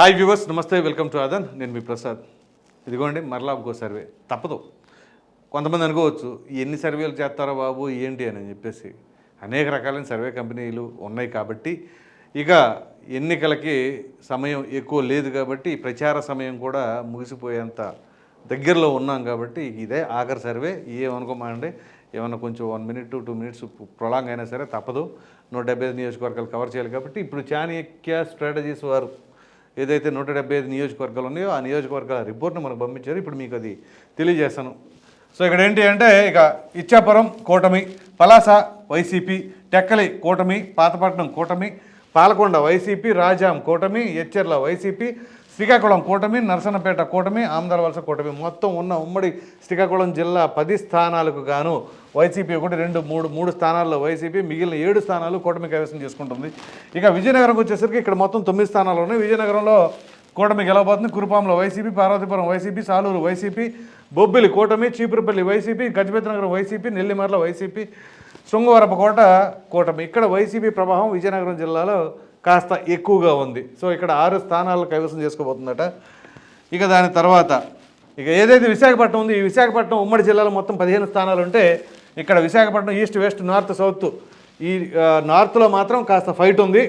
Hi viewers నమస్తే welcome to ఆదన్. నేను మీ ప్రసాద్. ఇదిగోండి మరలా ఇంకో సర్వే. తప్పదు. కొంతమంది అనుకోవచ్చు ఎన్ని సర్వేలు చేస్తారో బాబు ఏంటి అని చెప్పేసి. అనేక రకాలైన సర్వే కంపెనీలు ఉన్నాయి కాబట్టి ఇక ఎన్నికలకి సమయం ఎక్కువ లేదు కాబట్టి ప్రచార సమయం కూడా ముగిసిపోయేంత దగ్గరలో ఉన్నాం కాబట్టి ఇదే ఆఖరి సర్వే. ఏమనుకోమండి ఏమన్నా కొంచెం one minute two minutes prolong అయినా సరే తప్పదు. నూట డెబ్బై ఐదు నియోజకవర్గాలు కవర్ చేయాలి కాబట్టి ఇప్పుడు చాణక్య స్ట్రాటజీస్ వారు ఏదైతే నూట డెబ్బై ఐదు నియోజకవర్గాలు ఉన్నాయో ఆ నియోజకవర్గాల రిపోర్ట్ను మనకు పంపించారు. ఇప్పుడు మీకు అది తెలియజేస్తాను. సో ఇక్కడ ఏంటి అంటే ఇక ఇచ్చాపురం కూటమి పలాస వైసీపీ టెక్కలి కూటమి పాతపట్నం కూటమి పాలకొండ వైసీపీ రాజాం కూటమి ఎచ్చెర్ల వైసీపీ శ్రీకాకుళం కూటమి నరసన్నపేట కూటమి ఆమదాలవలస కూటమి. మొత్తం ఉన్న ఉమ్మడి శ్రీకాకుళం జిల్లా పది స్థానాలకు గాను వైసీపీ ఒకటి రెండు మూడు మూడు స్థానాల్లో వైసీపీ మిగిలిన ఏడు స్థానాలు కూటమి కైవసం చేసుకుంటుంది. ఇక విజయనగరంకి వచ్చేసరికి ఇక్కడ మొత్తం తొమ్మిది స్థానాలు ఉన్నాయి. విజయనగరంలో కూటమి గెలవబోతుంది కురుపాంలో YCP Parvathipuram YCP Saluru YCP Bobbili కూటమి Chipurupalli YCP Gajapathinagaram YCP Nellimarla YCP Srungavarapukota కూటమి. ఇక్కడ వైసీపీ ప్రభావం విజయనగరం జిల్లాలో కాస్త ఎక్కువగా ఉంది. సో ఇక్కడ ఆరు స్థానాలు కైవసం చేసుకోబోతుందట. ఇక దాని తర్వాత ఇక ఏదైతే విశాఖపట్నం ఉంది ఈ విశాఖపట్నం ఉమ్మడి జిల్లాలో మొత్తం పదిహేను స్థానాలు ఉంటే ఇక్కడ Visakhapatnam east west north south. ఈ నార్త్లో మాత్రం కాస్త ఫైట్ ఉంది.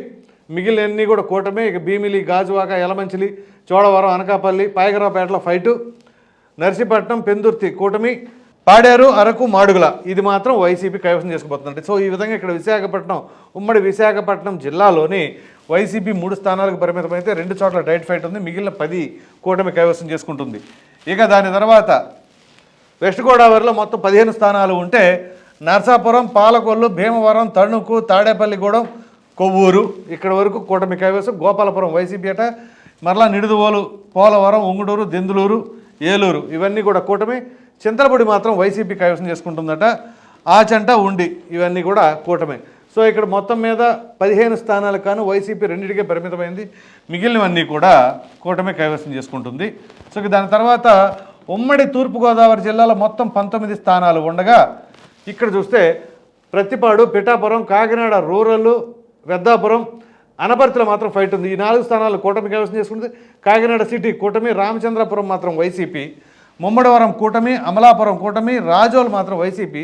మిగిలినన్నీ కూడా కూటమి. ఇక భీమిలి గాజువాక ఎలమంచిలి చోడవరం అనకాపల్లి పాయగరావుపేటలో ఫైటు. నర్సీపట్నం పెందుర్తి కూటమి. పాడారు అరకు మాడుగుల. ఇది మాత్రం వైసీపీ కైవసం చేసుకుపోతుందంటే సో ఈ విధంగా ఇక్కడ విశాఖపట్నం ఉమ్మడి విశాఖపట్నం జిల్లాలోని వైసీపీ మూడు స్థానాలకు పరిమితమైతే రెండు చోట్ల డైట్ ఫైట్ ఉంది. మిగిలిన పది కూటమి కైవసం చేసుకుంటుంది. ఇక దాని తర్వాత వెస్ట్ గోదావరిలో మొత్తం పదిహేను స్థానాలు ఉంటే నర్సాపురం పాలకొల్లు భీమవరం తణుకు తాడేపల్లిగూడెం కొవ్వూరు ఇక్కడ వరకు కూటమి కైవసం గోపాలపురం వైసీపీ అట మరలా నిడుదవోలు పోలవరం ఉంగుడూరు దెందులూరు ఏలూరు ఇవన్నీ కూడా కూటమి. చింతలపూడి మాత్రం వైసీపీ కైవసం చేసుకుంటుందట. ఆచంట ఉండి ఇవన్నీ కూడా కూటమి. సో ఇక్కడ మొత్తం మీద పదిహేను స్థానాలకు కాను వైసీపీ రెండింటికే పరిమితమైంది. మిగిలినవన్నీ కూడా కూటమి కైవసం చేసుకుంటుంది. సో దాని తర్వాత ఉమ్మడి తూర్పుగోదావరి జిల్లాలో మొత్తం పంతొమ్మిది స్థానాలు ఉండగా ఇక్కడ చూస్తే ప్రతిపాడు పిఠాపురం కాకినాడ రూరల్ పెద్దాపురం అనపర్తిలో మాత్రం ఫైట్ ఉంది. ఈ నాలుగు స్థానాలు కూటమి కైవసం చేసుకుంది. కాకినాడ సిటీ కూటమి రామచంద్రపురం మాత్రం వైసీపీ. ముమ్మడివరం కూటమి అమలాపురం కూటమి రాజోలు మాత్రం వైసీపీ.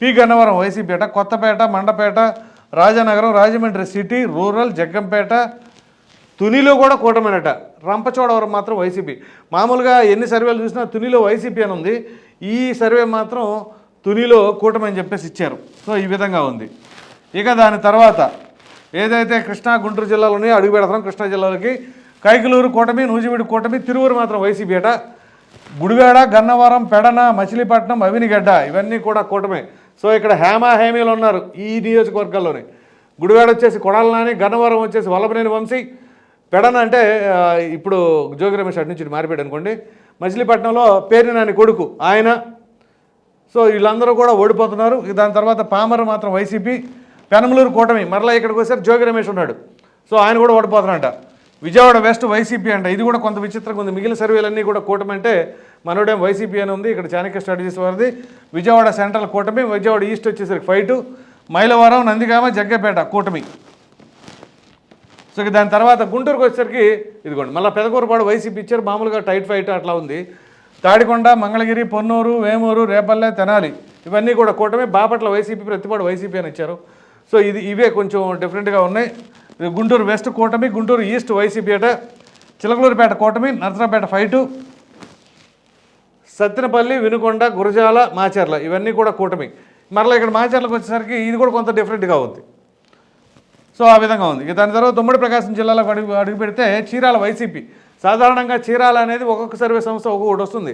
పి. గన్నవరం వైసీపీ అట కొత్తపేట మండపేట రాజానగరం రాజమండ్రి సిటీ రూరల్ జగ్గంపేట తునిలో కూడా కూటమినట. రంపచోడవరం మాత్రం వైసీపీ. మామూలుగా ఎన్ని సర్వేలు చూసినా తునిలో వైసీపీ అని ఉంది. ఈ సర్వే మాత్రం తునిలో కూటమి అని చెప్పేసి ఇచ్చారు. సో ఈ విధంగా ఉంది. ఇక దాని తర్వాత ఏదైతే కృష్ణా గుంటూరు జిల్లాలోనే అడుగు పెడతాం. కృష్ణా జిల్లాలోకి కైకలూరు కూటమి నూజివీడు కూటమి తిరువురు మాత్రం వైసీపీ అట. గుడివాడ గన్నవరం పెడన మచిలీపట్నం అవినిగడ్డ ఇవన్నీ కూడా కూటమే. సో ఇక్కడ హేమ హేమీలు ఉన్నారు ఈ నియోజకవర్గాల్లోనే. గుడివాడ వచ్చేసి కొడాలనాని గన్నవరం వచ్చేసి వల్లభనేని వంశీ పెడన అంటే ఇప్పుడు జోగి రమేష్ అటు నుంచి మారిపోయాడు అనుకోండి మచిలీపట్నంలో పేరు నాని కొడుకు ఆయన. సో వీళ్ళందరూ కూడా ఓడిపోతున్నారు. దాని తర్వాత పామర మాత్రం వైసీపీ పెనమలూరు కూటమి. మరలా ఇక్కడికి వచ్చారు జోగి రమేష్ ఉన్నాడు. సో ఆయన కూడా ఓడిపోతున్నాడంట. విజయవాడ వెస్ట్ వైసీపీ అంట. ఇది కూడా కొంత విచిత్రంగా ఉంది. మిగిలిన సర్వేలన్నీ కూడా కూటమి అంటే మనోడేం వైసీపీ అని ఉంది. ఇక్కడ చాణక్య స్ట్రాటజీస్ వారిది విజయవాడ సెంట్రల్ కూటమి విజయవాడ ఈస్ట్ వచ్చేసరికి ఫైటు. మైలవరం నందిగామ జగ్గపేట కూటమి. సో ఇక దాని తర్వాత గుంటూరుకు వచ్చేసరికి ఇదిగోండి మళ్ళీ పెదకూరుపాడు వైసీపీ ఇచ్చారు మామూలుగా టైట్ ఫైట్ అట్లా ఉంది. తాడికొండ మంగళగిరి పొన్నూరు వేమూరు రేపల్లె తెనాలి ఇవన్నీ కూడా కూటమి బాపట్ల వైసీపీ ప్రతిపాడు వైసీపీ అని ఇచ్చారు. సో ఇది ఇవే కొంచెం డిఫరెంట్గా ఉన్నాయి. గుంటూరు వెస్ట్ కూటమి గుంటూరు ఈస్ట్ వైసీపీ అట చిలకలూరుపేట కూటమి నరసరాపేట ఫైటు సత్తినపల్లి వినుకొండ గురజాల మాచర్ల ఇవన్నీ కూడా కూటమి. మరలా ఇక్కడ మాచర్లకు వచ్చేసరికి ఇది కూడా కొంత డిఫరెంట్గా ఉంది. సో ఆ విధంగా ఉంది. ఇక దాని తర్వాత ఉమ్మడి ప్రకాశం జిల్లాలో అడుగు అడుగు పెడితే చీరాల వైసీపీ. సాధారణంగా చీరాల అనేది ఒక్కొక్క సర్వే సంస్థ ఒక్కొక్కటి వస్తుంది.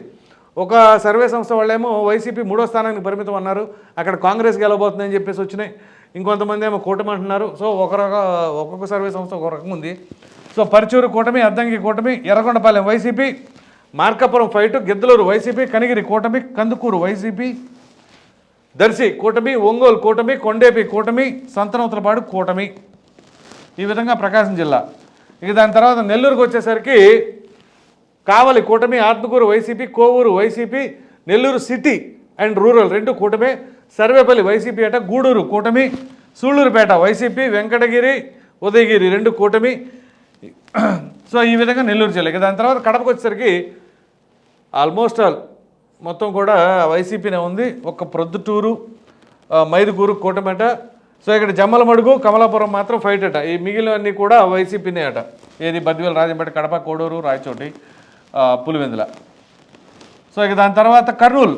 ఒక సర్వే సంస్థ వాళ్ళేమో వైసీపీ మూడో స్థానానికి పరిమితం అన్నారు. అక్కడ కాంగ్రెస్ గెలవబోతుందని చెప్పేసి వచ్చినాయి. ఇంకొంతమంది ఏమో కూటమి అంటున్నారు. సో ఒక రక ఒక్కొక్క సర్వే సంస్థ ఒక రకం ఉంది. సో పరుచూరు కూటమి అద్దంకి కూటమి Yerragondapalem YCP Markapuram fight Giddalur YCP Kanigiri కూటమి కందుకూరు వైసీపీ దర్శి కూటమి ఒంగోలు కూటమి కొండేపి కూటమి సంతనూతలపాడు కూటమి. ఈ విధంగా ప్రకాశం జిల్లా. ఇక దాని తర్వాత నెల్లూరుకు వచ్చేసరికి కావలి కూటమి Atmakur YCP Kovur YCP Nellore city and rural రెండు కూటమే. సర్వేపల్లి వైసీపీ అట గూడూరు కూటమి సూళ్ళూరుపేట వైసీపీ వెంకటగిరి ఉదయగిరి రెండు కూటమి. సో ఈ విధంగా నెల్లూరు జిల్లా. ఇక దాని తర్వాత కడపకు వచ్చేసరికి ఆల్మోస్ట్ ఆల్ మొత్తం కూడా వైసీపీనే ఉంది. ఒక ప్రొద్దుటూరు మైదుకూరు కూటమిట సో ఇక్కడ జమ్మలమడుగు కమలాపురం మాత్రం ఫైట్ అట. ఈ మిగిలినవన్నీ కూడా వైసీపీనే అట. ఏది బద్వేలు రాజంపేట కడప కోడూరు రాయచోటి పులివెందుల. సో ఇక దాని తర్వాత కర్నూలు.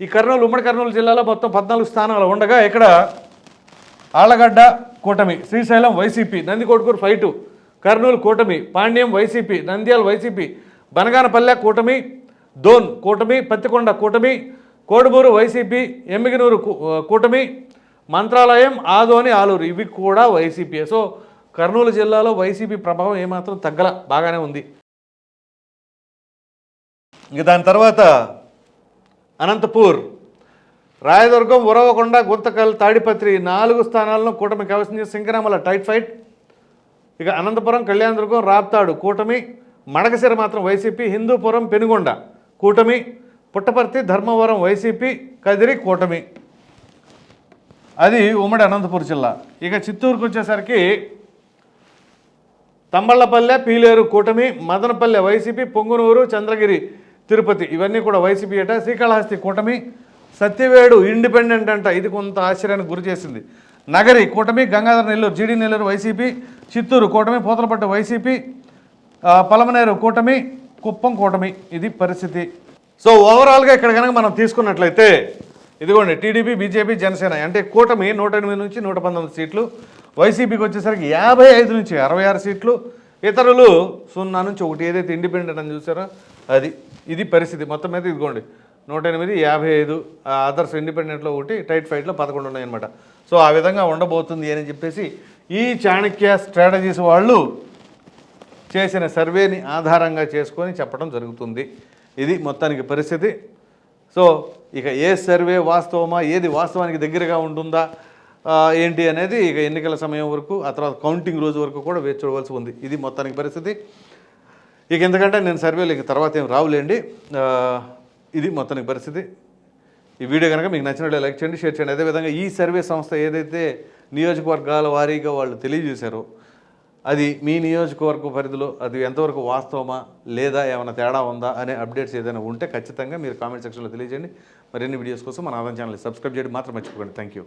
ఈ కర్నూలు ఉమ్మడి కర్నూలు జిల్లాలో మొత్తం పద్నాలుగు స్థానాలు ఉండగా ఇక్కడ ఆళ్ళగడ్డ కూటమి శ్రీశైలం వైసీపీ నందికోటకూరు ఫైటు కర్నూలు కూటమి పాండ్యం వైసీపీ నంద్యాల వైసీపీ బనగానపల్లె కూటమి దోన్ కూటమి పత్తికొండ కూటమి కోడుమూరు వైసీపీ ఎమ్మిగినూరు కూ- కూటమి మంత్రాలయం ఆదోని ఆలూరు. ఇవి కూడా వైసీపీ సో కర్నూలు జిల్లాలో వైసీపీ ప్రభావం ఏమాత్రం తగ్గల బాగానే ఉంది. ఇక దాని తర్వాత అనంతపూర్. రాయదుర్గం ఉరవకొండ గుంతకల్ తాడిపత్రి నాలుగు స్థానాలను కూటమి కవసించి సింగరామల టైట్ ఫైట్. ఇక అనంతపురం కళ్యాణదుర్గం రాప్తాడు కూటమి. మడకసిర మాత్రం వైసీపీ హిందూపురం పెనుగొండ కూటమి. పుట్టపర్తి ధర్మవరం వైసీపీ కదిరి కూటమి. అది ఉమ్మడి అనంతపురం జిల్లా. ఇక చిత్తూరుకు వచ్చేసరికి తంబళ్ళపల్లె పీలేరు కూటమి మదనపల్లె వైసీపీ పొంగునూరు చంద్రగిరి తిరుపతి. ఇవన్నీ కూడా వైసీపీ అట. శ్రీకాళహస్తి కూటమి సత్యవేడు ఇండిపెండెంట్ అంట. ఇది కొంత ఆశ్చర్యానికి గురి చేసింది. నగరి కూటమి గంగాధర నెల్లూరు జీడి నెల్లూరు వైసీపీ చిత్తూరు కూటమి పోతలపట్టు వైసీపీ పలమనేరు కూటమి కుప్పం కూటమి. ఇది పరిస్థితి. సో ఓవరాల్గా ఇక్కడ కనుక మనం తీసుకున్నట్లయితే ఇదిగోండి టీడీపీ బీజేపీ జనసేన అంటే కూటమి నూట ఎనిమిది నుంచి నూట పంతొమ్మిది సీట్లు వైసీపీకి వచ్చేసరికి యాభై ఐదు నుంచి అరవై ఆరు సీట్లు ఇతరులు సున్నా నుంచి ఒకటి. ఏదైతే ఇండిపెండెంట్ అని చూసారో అది ఇది పరిస్థితి. మొత్తం మీద ఇదిగోండి నూట ఎనిమిది యాభై ఐదు అదర్స్ ఇండిపెండెంట్లో ఒకటి టైట్ ఫైట్లో పదకొండు ఉన్నాయన్నమాట. సో ఆ విధంగా ఉండబోతుంది అని చెప్పేసి ఈ చాణక్య స్ట్రాటజీస్ వాళ్ళు చేసిన సర్వేని ఆధారంగా చేసుకొని చెప్పడం జరుగుతుంది. ఇది మొత్తానికి పరిస్థితి. సో ఇక ఏ సర్వే వాస్తవమా? ఏది వాస్తవానికి దగ్గరగా ఉంటుందా? ఏంటి అనేది ఇక ఎన్నికల సమయం వరకు ఆ తర్వాత కౌంటింగ్ రోజు వరకు కూడా వేచి చూడవలసి ఉంది. ఇది మొత్తానికి పరిస్థితి. ఇక ఎందుకంటే నేను సర్వేలు ఇక తర్వాత ఏం రావులేండి. ఇది మొత్తానికి పరిస్థితి. ఈ వీడియో కనుక మీకు నచ్చినట్లు లైక్ చేయండి షేర్ చేయండి. అదేవిధంగా ఈ సర్వే సంస్థ ఏదైతే నియోజకవర్గాల వారీగా వాళ్ళు తెలియజేశారో అది మీ నియోజకవర్గ పరిధిలో అది ఎంతవరకు వాస్తవమా లేదా ఏమైనా తేడా ఉందా అనే అప్డేట్స్ ఏదైనా ఉంటే ఖచ్చితంగా మీరు కామెంట్ సెక్షన్లో తెలియజేయండి. మరిన్ని వీడియోస్ కోసం మన ఆదాయం ఛానల్ సబ్స్క్రైబ్ చేయడం. మాత్రం మర్చిపోకండి. Thank you.